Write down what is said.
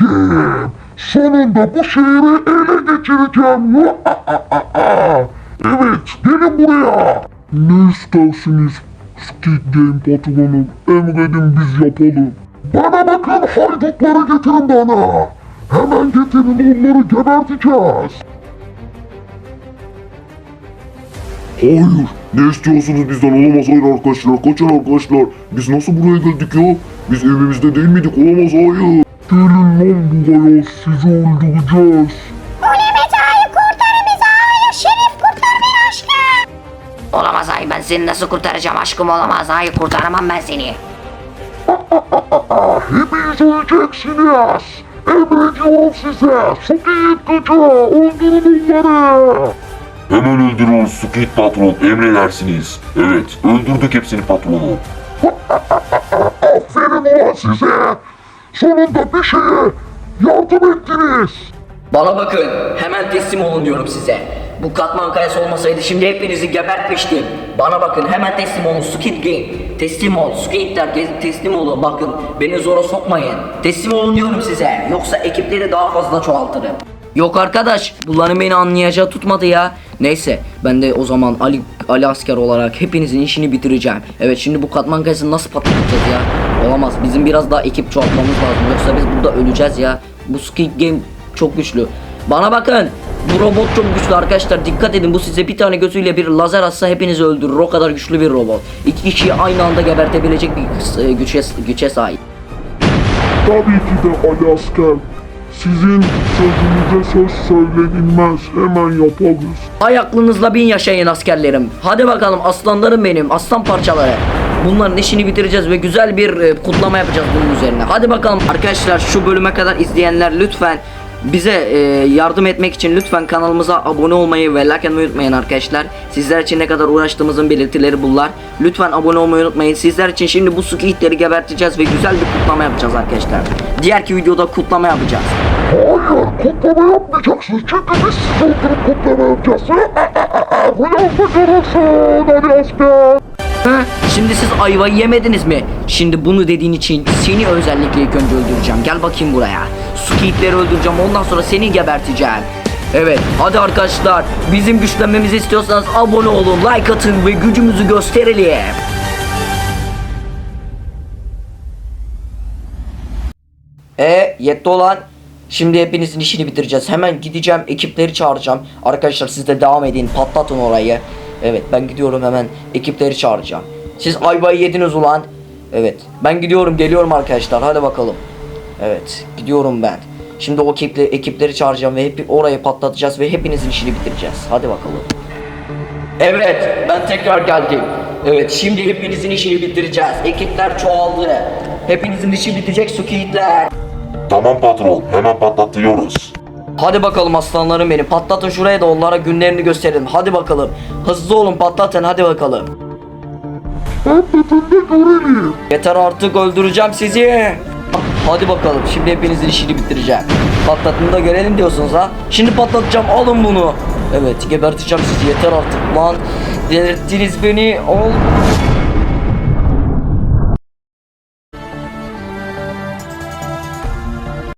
Game. Sonunda bu şehri ele geçireceğim. evet, gelin buraya. Ne istersiniz Squid Game patronu? Emredin biz yapalım. Bana bakın haydutları getirin bana. Hemen getirin onları geberteceğiz. Hayır. Ne istiyorsunuz bizden olamaz hayır arkadaşlar. Kaçın arkadaşlar. Biz nasıl buraya geldik ya? Biz evimizde değil miydik? Olamaz hayır. Gelin lan buraya sizi öldüreceğiz. Mehmet Ağa'yı kurtarın bizi Ağa'yı. Şerif kurtar beni aşkım. Olamaz ay ben seni nasıl kurtaracağım aşkım olamaz ay kurtaramam ben seni. Hepiniz öleceksiniz. Emrediyorum size. Squid gücü. Öldürün onları. Hemen öldürün Squid patron. Emredersiniz. Evet. Öldürdük hepsini patronu. Aferin ulan size. Sonunda bir şeye yardım ettiniz. Bana bakın, hemen teslim olun diyorum size. Bu katman kayası olmasaydı şimdi hepinizi gebertmiştim. Bana bakın hemen teslim olun Squid Game. Teslim ol Squidler teslim olun bakın beni zora sokmayın. Teslim olun diyorum size yoksa ekipleri daha fazla çoğaltırım. Yok arkadaş bunların beni anlayacağı tutmadı ya. Neyse ben de o zaman Ali, Ali asker olarak hepinizin işini bitireceğim. Evet şimdi bu katman kayasını nasıl patlatacağız ya? Olamaz bizim biraz daha ekip çoğaltmamız lazım yoksa biz burada öleceğiz ya. Bu Squid Game çok güçlü. Bana bakın. Bu robot çok güçlü arkadaşlar. Dikkat edin bu size bir tane gözüyle bir lazer atsa hepinizi öldürür. O kadar güçlü bir robot. İki kişiyi aynı anda gebertebilecek bir e, güce, güce sahip. Tabii ki de Ali Asker. Sizin sözünüze söz söylenilmez. Hemen yaparız. Ay aklınızla bin yaşayın askerlerim. Hadi bakalım aslanlarım benim, aslan parçaları. Bunların işini bitireceğiz ve güzel bir e, kutlama yapacağız bunun üzerine. Hadi bakalım arkadaşlar şu bölüme kadar izleyenler lütfen bize e, yardım etmek için lütfen kanalımıza abone olmayı ve like atmayı unutmayın arkadaşlar. Sizler için ne kadar uğraştığımızın belirtileri bunlar. Lütfen abone olmayı unutmayın. Sizler için şimdi bu squidleri geberteceğiz ve güzel bir kutlama yapacağız arkadaşlar. Diğerki videoda kutlama yapacağız. Hayır, kutlama yapmayacaksınız. Çünkü biz öldürüp kutlama yapacağız. Rüyanda görürsün Ali Asker. Şimdi siz ayvayı yemediniz mi? Şimdi bunu dediğin için seni özellikle ilk önce öldüreceğim. Gel bakayım buraya. Squidleri öldüreceğim ondan sonra seni geberteceğim. Evet hadi arkadaşlar bizim güçlenmemizi istiyorsanız abone olun like atın ve gücümüzü gösterelim. E yetti olan Şimdi hepinizin işini bitireceğiz. Hemen gideceğim, ekipleri çağıracağım. Arkadaşlar siz de devam edin, patlatın orayı. Evet, ben gidiyorum hemen ekipleri çağıracağım. Siz ayvayı yediniz ulan. Evet, ben gidiyorum, geliyorum arkadaşlar. Hadi bakalım. Evet, gidiyorum ben. Şimdi o ekiple, ekipleri çağıracağım ve hep orayı patlatacağız ve hepinizin işini bitireceğiz. Hadi bakalım. Evet, ben tekrar geldim. Evet, şimdi hepinizin işini bitireceğiz. Ekipler çoğaldı. Hepinizin işi bitecek Sukiyitler. Tamam patron. Hemen patlatıyoruz. Hadi bakalım aslanlarım benim. Patlatın şuraya da onlara günlerini gösterin. Hadi bakalım. Hızlı olun patlatın hadi bakalım. Patlatın da görelim. Yeter artık öldüreceğim sizi. Hadi bakalım şimdi hepinizin işini bitireceğim. Patlatın da görelim diyorsunuz ha. Şimdi patlatacağım alın bunu. Evet geberteceğim sizi yeter artık lan. Delirttiniz beni. Ol.